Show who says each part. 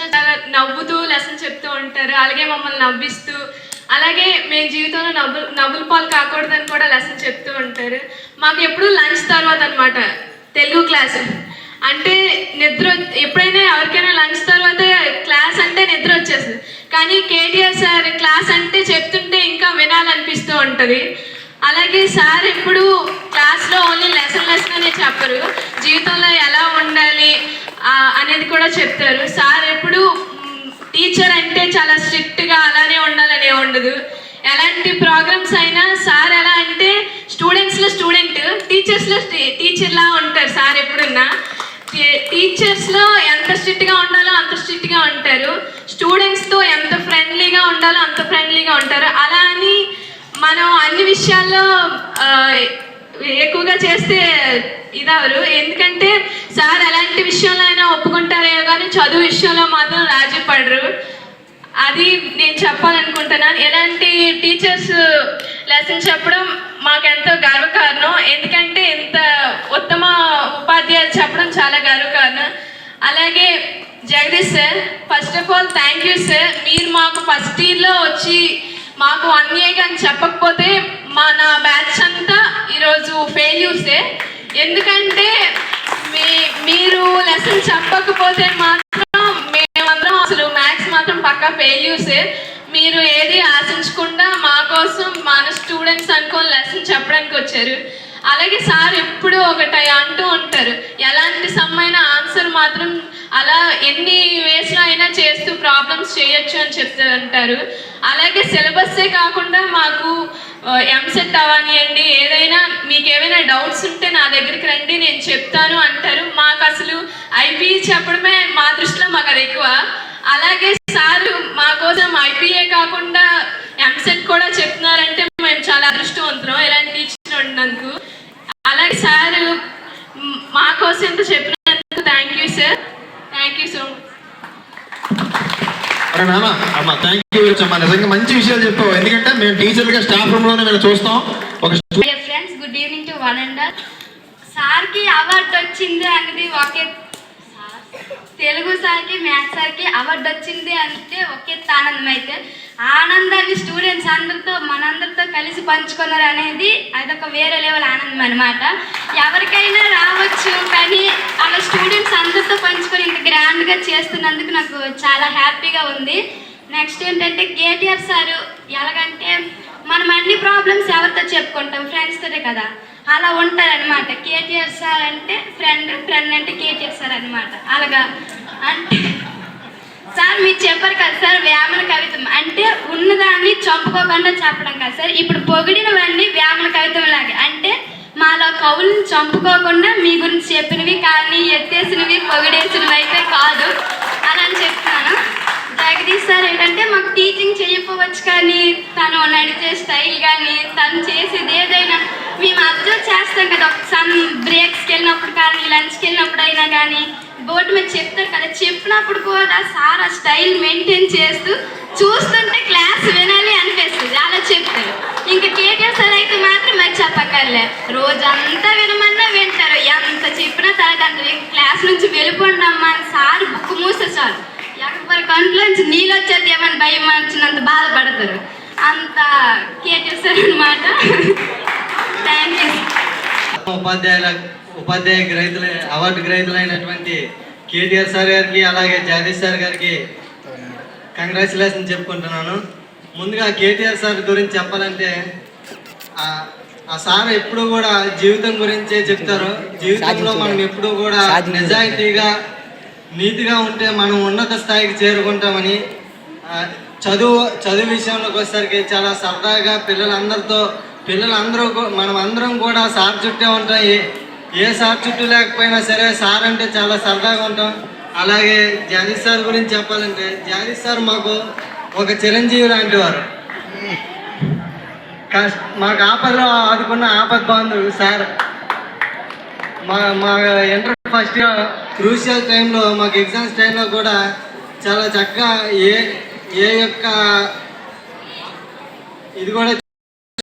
Speaker 1: చాలా నవ్వుతూ లెసన్ చెప్తూ ఉంటారు. అలాగే మమ్మల్ని నవ్విస్తూ అలాగే మేము జీవితంలో నవ్వు నవ్వుల పాలు కాకూడదని కూడా లెసన్ చెప్తూ ఉంటారు. మాకు ఎప్పుడు లంచ్ తర్వాత అనమాట తెలుగు క్లాస్ అంటే నిద్ర ఎప్పుడైనా ఎవరికైనా లంచ్ తర్వాత క్లాస్ అంటే నిద్ర వచ్చేస్తుంది. కానీ కేటీఆర్ సార్ క్లాస్ అంటే చెప్తుంటే ఇంకా వినాలనిపిస్తూ ఉంటుంది. అలాగే సార్ ఎప్పుడు క్లాస్లో ఓన్లీ లెసన్ లెసన్ అనే చెప్పరు. జీవితంలో అనేది కూడా చెప్తారు. సార్ ఎప్పుడు టీచర్ అంటే చాలా స్ట్రిక్ట్గా అలానే ఉండాలనే ఉండదు. ఎలాంటి ప్రోగ్రామ్స్ అయినా సార్ ఎలా అంటే స్టూడెంట్స్లో స్టూడెంట్ టీచర్స్లో టీచర్లా ఉంటారు సార్ ఎప్పుడున్నా. టీచర్స్లో ఎంత స్ట్రిక్ట్గా ఉండాలో అంత స్ట్రిక్ట్గా ఉంటారు. స్టూడెంట్స్తో ఎంత ఫ్రెండ్లీగా ఉండాలో అంత ఫ్రెండ్లీగా ఉంటారు. అలా అని మనం అన్ని విషయాల్లో ఎక్కువగా చేస్తే ఇదవరు. ఎందుకంటే సార్ ఎలాంటి విషయంలో అయినా ఒప్పుకుంటారేమో కానీ చదువు విషయంలో మాత్రం రాజీ పడరు. అది నేను చెప్పాలనుకుంటున్నాను ఎలాంటి టీచర్స్ లెసన్ చెప్పడం మాకెంతో గర్వకారణం. ఎందుకంటే ఇంత ఉత్తమ ఉపాధ్యాయులు చెప్పడం చాలా గర్వకారణం. అలాగే Jagadish sir first of all thank you sir మీరు మాకు ఫస్ట్ ఇయర్లో వచ్చి మాకు వన్ ఇయర్ కానీ చెప్పకపోతే మా నా బ్యాచ్ ఈరోజు ఫెయిల్యూసే ఎందుకంటే మీ మీరు లెసన్ చెప్పకపోతే మాత్రం మేమందరం అసలు మ్యాథ్స్ మాత్రం పక్కా ఫెయిల్యూసే మీరు ఏది ఆశించకుండా మా కోసం మన స్టూడెంట్స్ అనుకోని లెసన్ చెప్పడానికి వచ్చారు. అలాగే సార్ ఎప్పుడు ఒకటి అంటూ ఉంటారు. ఎలాంటి సమ్మైన ఆన్సర్ మాత్రం అలా ఎన్ని వేస్లో అయినా చేస్తూ ప్రాబ్లమ్స్ చేయొచ్చు అని చెప్తూ ఉంటారు అలాగే సిలబస్సే కాకుండా మాకు ఎంసెట్ అవనియండి ఏదైనా మీకు ఏమైనా డౌట్స్ ఉంటే నా దగ్గరికి రండి నేను చెప్తాను అంటారు. మాకు అసలు ఐపీఈ చెప్పడమే మా దృష్టిలో మాకు అది ఎక్కువ. అలాగే సారు మా కోసం ఐపీఏ కాకుండా ఎంసెట్ కూడా చెప్తున్నారంటే మేము చాలా అదృష్టవంతురం ఇలాంటి టీచర్ ఉన్నందుకు అలాగే సారు మా కోసం ఇంత చెప్పినందుకు thank you sir thank you so much
Speaker 2: అరే నాన్న అమ్మ థ్యాంక్ యూ అమ్మా. నిజంగా మంచి విషయాలు చెప్పావు. ఎందుకంటే మేము టీచర్లుగా స్టాఫ్ రూమ్లోనే మేము చూస్తాం. ఒక
Speaker 3: friends good evening to one and సార్కి అవార్డు వచ్చింది అనేది ఒకే తెలుగు సార్కి మ్యాథ్స్ సార్కి అవార్డు వచ్చింది అంటే ఒకే ఆనందం అయితే ఆనందాన్ని స్టూడెంట్స్ అందరితో మనందరితో కలిసి పంచుకున్నారు అనేది అదొక వేరే లెవెల్ ఆనందం అనమాట ఎవరికైనా రావచ్చు కానీ అలా స్టూడెంట్స్ అందరితో పంచుకొని గ్రాండ్గా చేస్తున్నందుకు నాకు చాలా హ్యాపీగా ఉంది. నెక్స్ట్ ఏంటంటే కేటీఆర్ సారు ఎలాగంటే మనం అన్ని ప్రాబ్లమ్స్ ఎవరితో చెప్పుకుంటాం? ఫ్రెండ్స్తోనే కదా. అలా ఉంటారనమాట కేటీఆర్ సార్ అంటే ఫ్రెండ్ ఫ్రెండ్ అంటే కేటీఆర్ సార్ అనమాట అలాగా. అంటే సార్ మీరు చెప్పారు కదా సార్ వేమన కవితం. అంటే ఉన్నదాన్ని చంపుకోకుండా చెప్పడం కదా సార్. ఇప్పుడు పొగిడినవన్నీ వేమన కవితం మాలో కవులను చంపుకోకుండా మీ గురించి చెప్పినవి కానీ ఎత్తేసినవి పొగిడేసినవి అయితే కాదు అలా అని చెప్తాను జగదీష్ సార్ ఏంటంటే మాకు టీచింగ్ చేయకపోవచ్చు కానీ తను నడిచే స్టైల్ కానీ తను చేసేది ఏదైనా మేము అబ్జర్వ్ చేస్తాం కదా ఒక సన్ బ్రేక్స్కి వెళ్ళినప్పుడు కానీ లంచ్కి వెళ్ళినప్పుడు అయినా కానీ బోర్డు మీద చెప్తారు కదా చెప్పినప్పుడు కూడా సార్ ఆ స్టైల్ మెయింటైన్ చేస్తూ చూస్తుంటే క్లాస్ వినాలి అనిపిస్తుంది. అలా చెప్తారు. ఇంకా కేటీఆర్ సార్ మాత్రం మరి చెప్పక్కర్లే. రోజంతా వినమన్నా వింటారు. ఎంత చెప్పినా తనకంత క్లాస్ నుంచి వెళ్ళిపోండి అమ్మా అని సార్ బుక్ మూస్తే చాలు. ఎవరి కంట్లోంచి నీళ్ళు వచ్చేది ఏమని భయం వచ్చినంత బాధపడతారు. అంత కేటీఆర్ సార్ అనమాట థ్యాంక్ యూ
Speaker 4: ఉపాధ్యాయుల ఉపాధ్యాయ గ్రహీతుల అవార్డు గ్రహీతులైనటువంటి కేటీఆర్ సార్ గారికి అలాగే జగదీష్ సార్ గారికి కంగ్రాచులేషన్ చెప్పుకుంటున్నాను. ముందుగా కేటీఆర్ సార్ గురించి చెప్పాలంటే ఆ- సార్ ఎప్పుడు కూడా జీవితం గురించే చెప్తారు. జీవితంలో మనం ఎప్పుడు కూడా నిజాయితీగా నీతిగా ఉంటే మనం ఉన్నత స్థాయికి చేరుకుంటామని చదువు చదువు విషయంలోకి వచ్చేసరికి చాలా సరదాగా పిల్లలందరితో పిల్లలందరూ మనం అందరం కూడా సార్ చుట్టే ఉంటాం. ఏ ఏ సార్ చుట్టూ లేకపోయినా సరే సార్ అంటే చాలా సరదాగా ఉంటాం. అలాగే జానీష్ సార్ గురించి చెప్పాలంటే జానీష్ సార్ మాకు ఒక చిరంజీవి లాంటి వారు. మాకు ఆపదలో ఆదుకున్న ఆపద్ బాంధవుడు సార్. మా మా ఇంటర్ ఫస్ట్ క్రూషియల్ టైంలో మాకు ఎగ్జామ్స్ టైంలో కూడా చాలా చక్కగా ఏ ఏ యొక్క ఇది కూడా